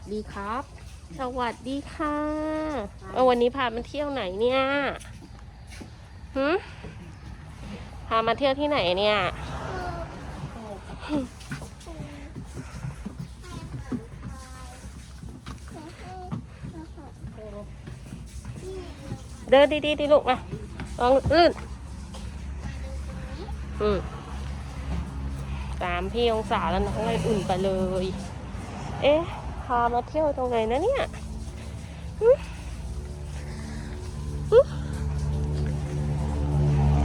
สดีครับ สวัสดีค่ะเอาวันนี้พามาเที่ยวไหนเนี่ยหืมพามาเที่ยวที่ไหนเนี่ย เดินดีๆดีลูกมาลองลื่นอืมตามพี่องศาแล้วน้องไออุ่นไปเลย เอ๊ะามาเที่ยวตรงไหนนะเนี่ย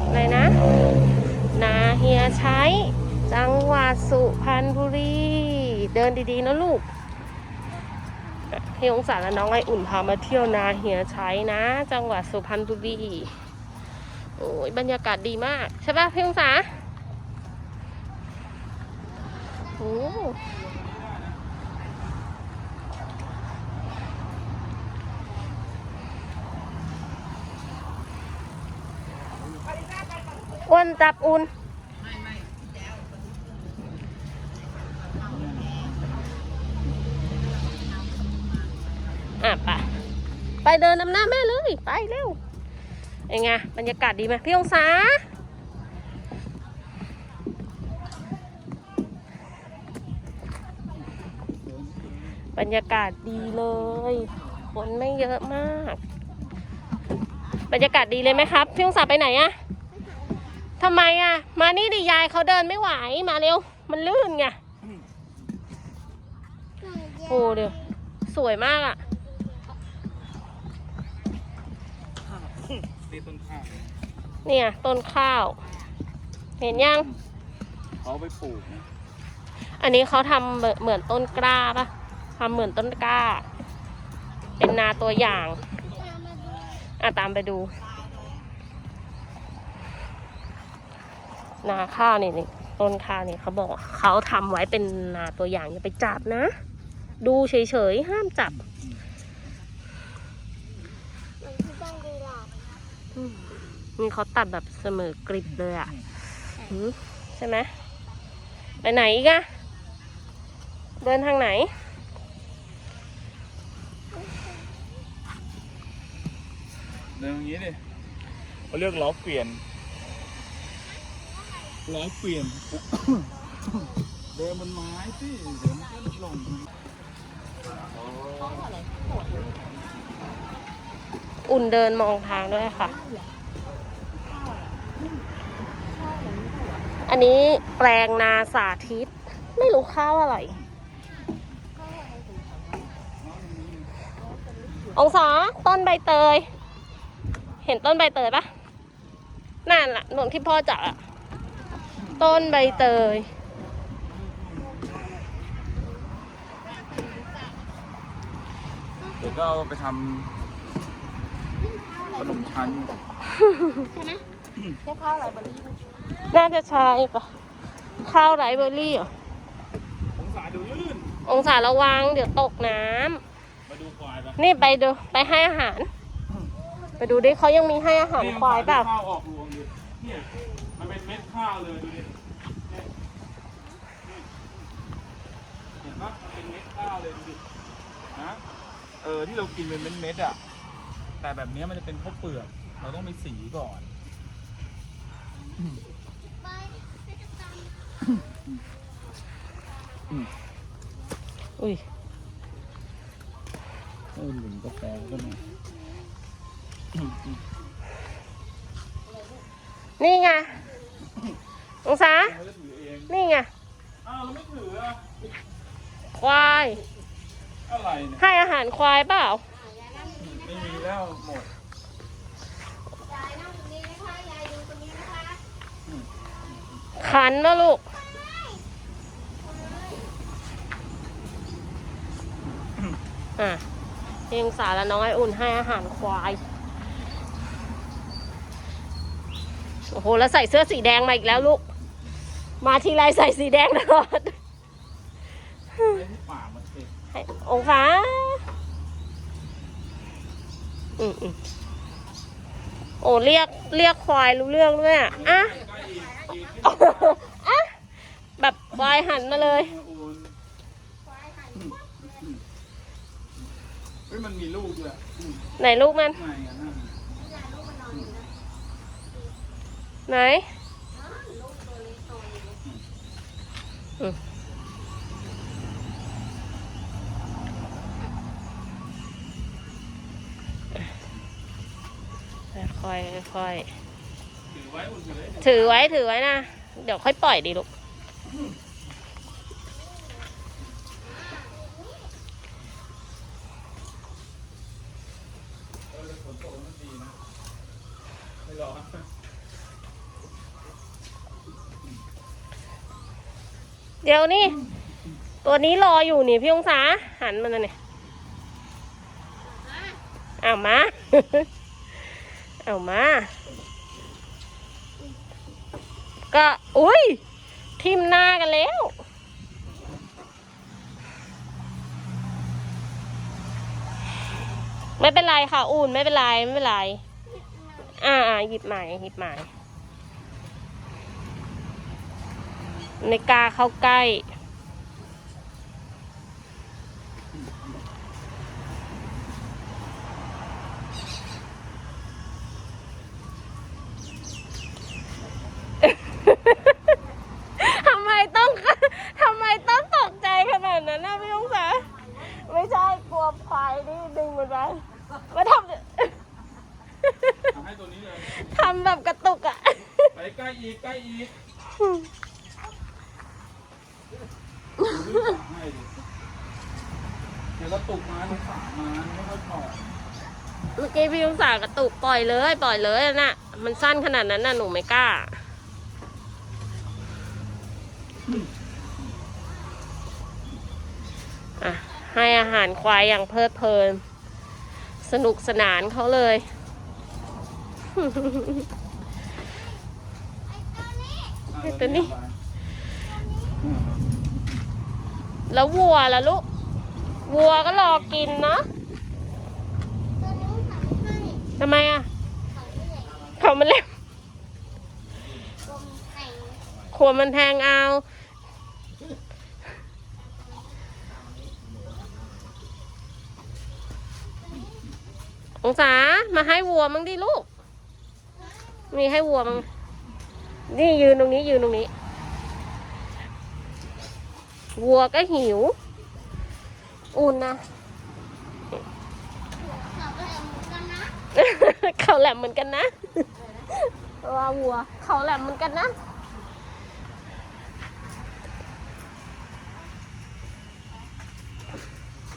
อะไรนะ นาเฮียใช้ จังหวัดสุพรรณบุรี เดินดีๆนะลูกพี่องศาและน้องไออุ่นพามาเที่ยวนาเฮียใช้นะ จังหวัดสุพรรณบุรี โอ้ยบรรยากาศดีมาก ใช่ปะพี่องศาโอ้ อ้นจับอุ่นอะไปไปเดินนำหน้าแม่เลย ไปเร็วยังไงบรรยากาศดีไหมพี่องศาบรรยากาศดีเลย คนไม่เยอะมาก บรรยากาศดีเลยไหมครับ พี่องศาไปไหนอะ ทำไมอะมานี่ดิยายเขาเดินไม่ไหว มาเร็ว มันลื่นไง โอ้เดี๋ยว สวยมากอะตีต้นข้าวเนี่ย ต้นข้าว เห็นยัง เขาเอาไปปลูกนะอันนี้เขาทำเหมือนเหมือนต้นกล้าปะทำเหมือนต้นกล้า เป็นนาตัวอย่าง อะ ตามไปดู นาข้าวนี่นี่ต้นข้าวนี่เขาบอกเขาทำไว้เป็นนาตัวอย่างอย่าไปจับนะ ดูเฉยๆห้ามจับมนี่เขาตัดแบบเสมอกริบเลยอะใช่ไหมไปไหนอีกอะเดินทางไหนเดินอย่างนี้ดิเขาเรียกล้อเปลี่ยน ล้อเปลี่ยน เดินบนไม้สิเดี๋ยวมันก็ลงอุ่นเดินมองทางด้วยค่ะ อันนี้แปลงนาสาธิต ไม่รู้ข้าวอะไร องศาต้นใบเตย เห็นต้นใบเตยปะนั่นแหละหนุนที่พ่อจับอะ ต้นใบเตย เดี๋ยวก็เอาไปทำขนมชั้นน่าจะใช่ปะข้าวไรเบอร์รี่เหรอองศาดูลื่น องศาระวังเดี๋ยวตกน้ำมาดูควายปะนี่ไปดูไปให้อาหาร ไปดูดิเขายังมีให้อาหารควายเปล่าข้าวออกรวงดิเนี่ยมันเป็นเม็ดข้าวเลยดูดิเนี่ยเห็นปะมันเป็นเม็ดข้าวเลยดูดินะ เออที่เรากินเป็นเม็ดๆอะ แต่แบบเนี้ยมันจะเป็นข้าวเปลือก เราต้องไปสีก่อนอุ้ยเออหลุมกาแฟก็มีนี่ไงองศาไม่ได้ถือเองนี่ไง อ้าวเราไม่ถืออะ ควาย อะไรเนี่ยให้อาหารควายเปล่า ไม่มีแล้วหมดขันมาลูก อะเพียงสาและน้องไออุ่นให้อาหารควาย โอ้โห แล้วใส่เสื้อสีแดงมาอีกแล้วลูก มาทีไรใส่สีแดงตลอดไม่ที่ปากมันสิให้ องศาอืมอืมโอ้เรียกเรียกควายรู้เรื่องด้วยอะอะอะแบบควายหันมาเลยอุ่นฮ้ยมันมีลูกด้วยอืมไหนลูกมันไงอะนั่นไหนอืม ค่อยค่อยถือไว้ถือไว้นะ เดี๋ยวค่อยปล่อยดีลูก เดี๋ยวนี่ ตัวนี้รออยู่นี่พี่องศาหันมันนะเนี่ยเอามา เอามา ก็อุ้ยทิมหน้ากันแล้ว ไม่เป็นไรค่ะ อุ่นไม่เป็นไร ไม่เป็นไร อ่าอ่าหยิบใหม่หยิบใหม่ไม่กล้าเข้าใกล้ ทำไมต้อง ทำไมต้องตกใจขนาดนั้นนะพี่องศาไม่ใช่กลัวควายนี่ดึงมันไปมาท เอาให้ตัวนี้เลยำ ทำแบบกระตุกอะ ไปใกล้อีกใกล้อีกให้ดิเดี๋ยวก็ตุกมาลูกสามมาไม่ค่อยพอ เมื่อกี้พี่องศากระตุก ปล่อยเลย ปล่อยเลยน่ะ มันสั้นขนาดนั้นน่ะหนูไม่กล้า อะ ให้อาหารควายอย่างเพลิดเพลิน สนุกสนานเขาเลยอะให้ตัวนี้ แล้ววัวล่ะลูก วัวก็รอกินเนาะ ทำไมอะ เขามันเล็บขวมันแทงเอา องศา มาให้วัวมั้งดิลูก มีให้วัวมั้งนี่ยืนตรงนี้ยืนตรงนี้ วัวก็หิว อุ่นนะ เขาแหลมเหมือนกันนะว่าวัว เขาแหลมเหมือนกันนะ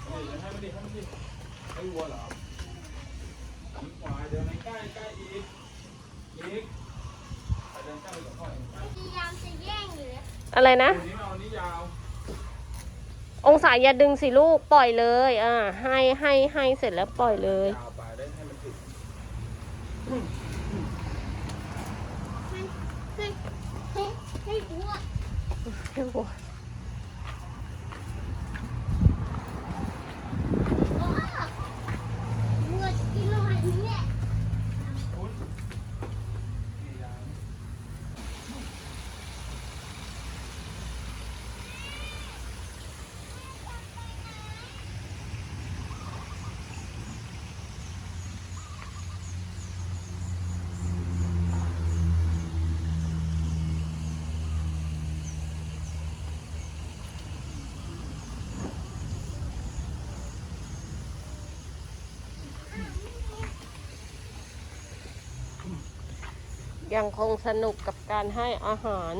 ให้มันดิให้มันดิให้วัวเหรอมีควายเดินไปใกล้ใกล้อีกอีกไปเดินใกล้ไปกับพ่ออีกใกล้พยายามจะแย่งอยู่เลยอะไรนะตัวนี้เอาอันนี้ยาว องศาอย่าดึงสิลูกปล่อยเลย อ่า ให้ให้ให้เสร็จแล้วปล่อยเลย ยาวไปได้ให้มันถึง ให้ให้ให้วัว ให้วัว อ๋อวัวกินอาหารนี้แหละ พุทธนี่ยาว ยังคงสนุกกับการให้อาหาร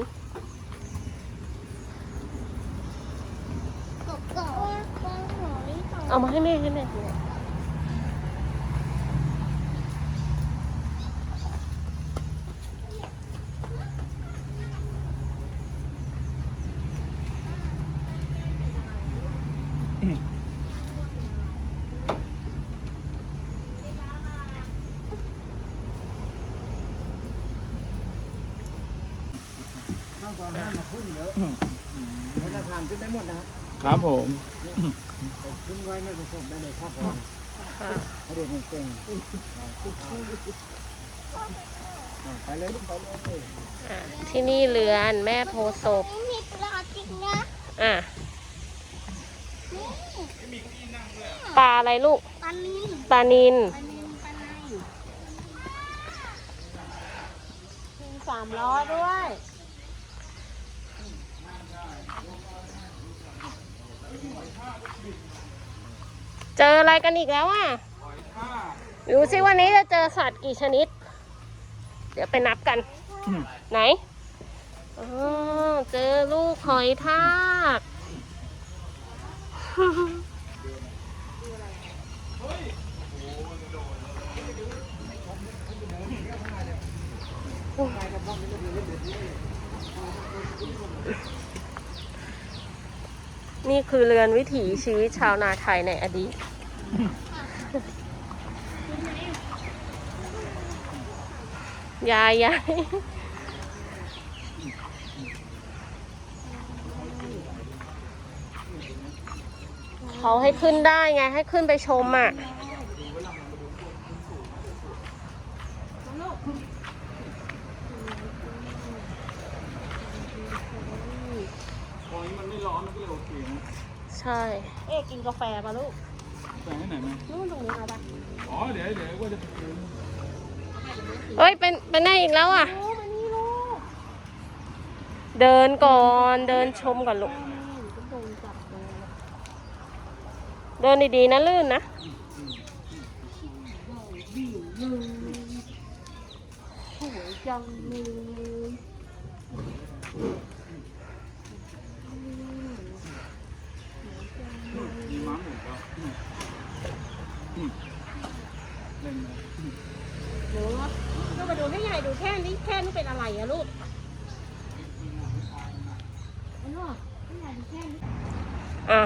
กบกบกบหอยต่ับผมขึ้นไว้ไม่สบได้เลยครับผมเด็กเก่งที่นี่เรือนแม่โพศพมีปลาจริงนะอะปลาอะไรลูก ปลานินปลานินสามล้อด้วย เจออะไรกันอีกแล้วอะหอยทากดูสิวันนี้จะเจอสัตว์กี่ชนิด เดี๋ยวไปนับกัน ไหนอ๋อเจอลูกหอยทาก นี่คือเรือนวิถีชีวิตชาวนาไทยในอดีต ยายยายเขาให้ขึ้นได้ไงให้ขึ้นไปชมอะ หอยมันไม่ร้อนมันก็เลยโอเคนะ ใช่ เอ๊ะกินกาแฟป่ะลูกใส่ให้ไหนมานู่นตรงนี้เอาป่ะอ๋อ เดี๋ยวเดี๋ยวว่าจะไปซื้อเฮ้ยเป็นเป็นได้อีกแล้วอะ โอ้มานี่ลูกเดินก่อนเดินชมก่อนลูก นี่ก็โดนจับเลยเดินดีๆนะลื่นนะ สวยจังเลย มีม้าหมุนก็อืมเล่นไหม หนูลูกมาดูให้ยายดูแค่นี้แค่นี้เป็นอะไรอะลูกอันนู้นให้ยายดูแค่นี้ อะ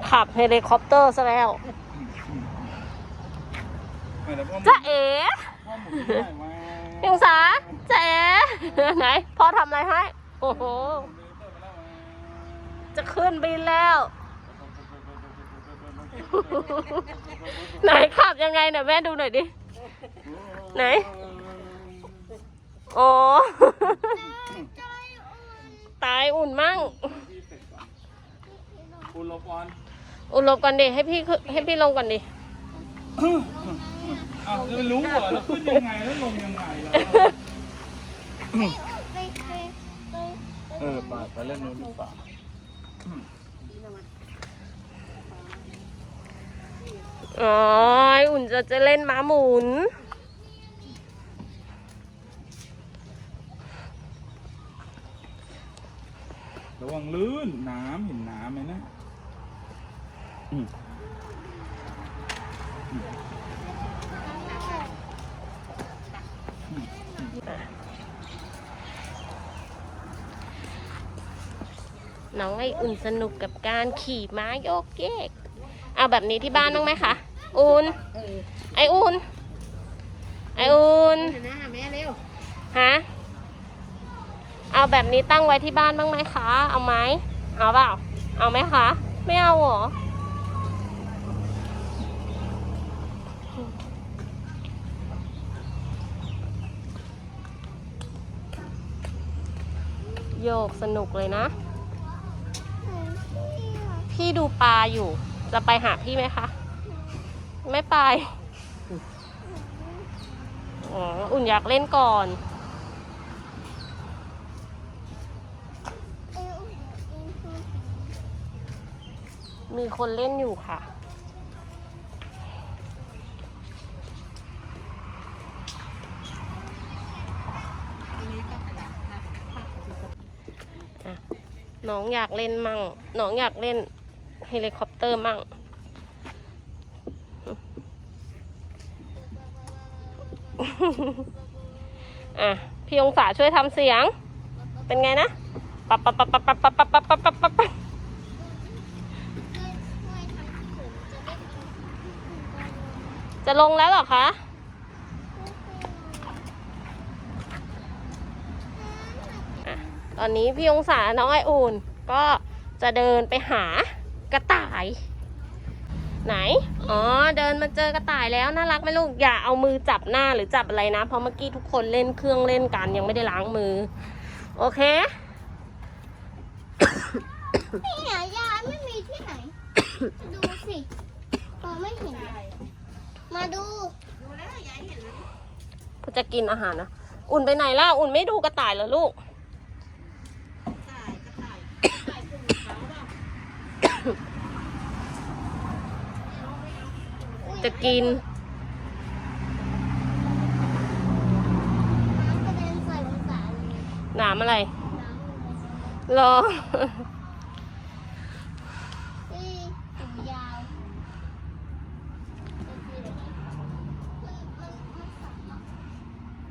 ขึ้นขับเฮลิคอปเตอร์ซะแล้วไม่แต่พ่อหมุนจ้าเอ๋พ่อหมุนไม่ได้มาพี่องศาจ้าเอ๋ไหนพ่อทำอะไรให้ โอ้โห จะขึ้นบินแล้ว ไหนขับยังไงเดี๋ยวแม่ดูหน่อยดิ ไหน โอ้ตายอุ่นมั่งคุณลบออน อุ่นลงก่อนดิให้พี่ขึ้นให้พี่ลงก่อนดิอ้าวจะไปรู้เหรอแล้วขึ้นยังไงแล้วลงยังไงล่ะเออไปไปเล่นนู้นดีกว่าอ๋อไอ้อุ่นจะจะเล่นม้าหมุน ระวังลื่นน้ำเห็นน้ำไหมนะอืม น้ องไออุ่นสนุกกับการขี่ม้าโยกเยก เอาแบบนี้ที่บ้านบ้างไหมคะอุ่นเออไออุ่นไออุ่นหันหน้าหาแม่เร็วฮะเอาแบบนี้ตั้งไว้ที่บ้านบ้างไหมคะ เอาไหมเอาเปล่าเอาไหมคะ ไม่เอาเหรอโยกสนุกเลยนะ พี่ดูปลาอยู่ จะไปหาพี่ไหมคะ ไม่ไป อ๋อ อุ่นอยากเล่นก่อน มีคนเล่นอยู่ค่ะอะน้องอยากเล่นมั่ง น้องอยากเล่น เฮลิคอปเตอร์มั่ง อะ พี่องศาช่วยทำเสียง เป็นไงนะ ปับปับปับปับปับปับปับปับปับปับปับปับจะลงแล้วหรอคะตอนนี้พี่องศาน้องไออุ่นก็จะเดินไปหา ไหน อ๋อ เดินมาเจอกระต่ายแล้ว น่ารักไหมลูก อย่าเอามือจับหน้าหรือจับอะไรนะ เพราะเมื่อกี้ทุกคนเล่นเครื่องเล่นกันยังไม่ได้ล้างมือ โอเคนี่ยายไม่มีที่ไหน ดูสิตองไม่เห็น มาดูดูแล้วยายเห็นแล้วจะกินอาหารนะ อุ่นไปไหนล่ะ อุ่นไม่ดูกระต่ายเหรอลูกะ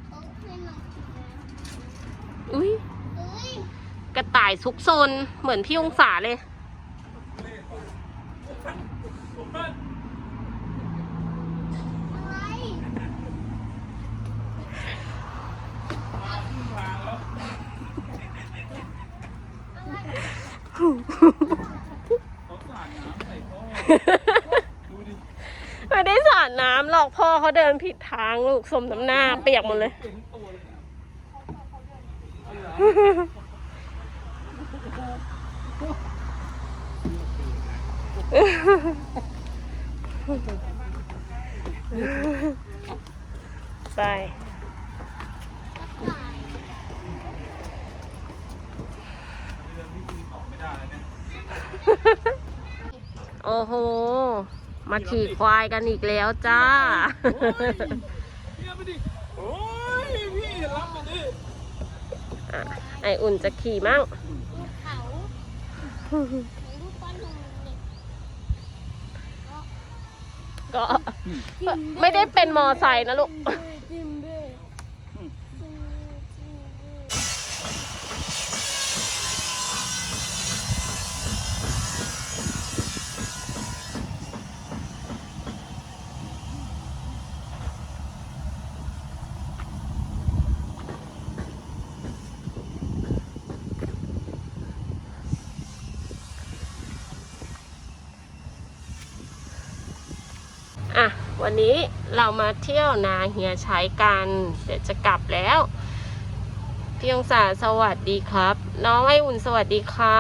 เขาให้มันกินนะอุ้ยเฮ้ยกระต่ายซุกซนเหมือนพี่องศาเลย อะไร อะไร เขาสาดน้ำใส่พ่อดูดิ ไม่ได้สาดน้ำหรอกพ่อเขาเดินผิด ทางลูกสมน้ำหน้าเปียกหมดเลยเปลี่ยนทั้งตัวเลยนะไปเรื่องที่กินของไม่ได้แล้วเนี่ยโอ้โห มาขี่ควายกันอีกแล้วจ้าเยี่ยมไปดิโอ้ยพี่รับมาดิอะไออุ่นจะขี่มั่งลูกเขาลูกก้อนหนึ่งเนี่ยก็ไม่ได้เป็นมอไซค์นะลูก จิ้มด้วยจิ้มจิ้มด้วย อะ วันนี้เรามาเที่ยวนาเฮียใช้กัน เดี๋ยวจะกลับแล้วพี่องศาสวัสดีครับ น้องไออุ่นสวัสดีค่ะ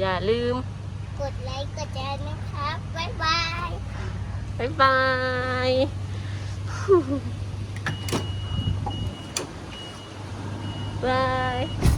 อย่าลืม กดไลค์กดแชร์นะครับบ๊ายบายบ๊ายบายบาย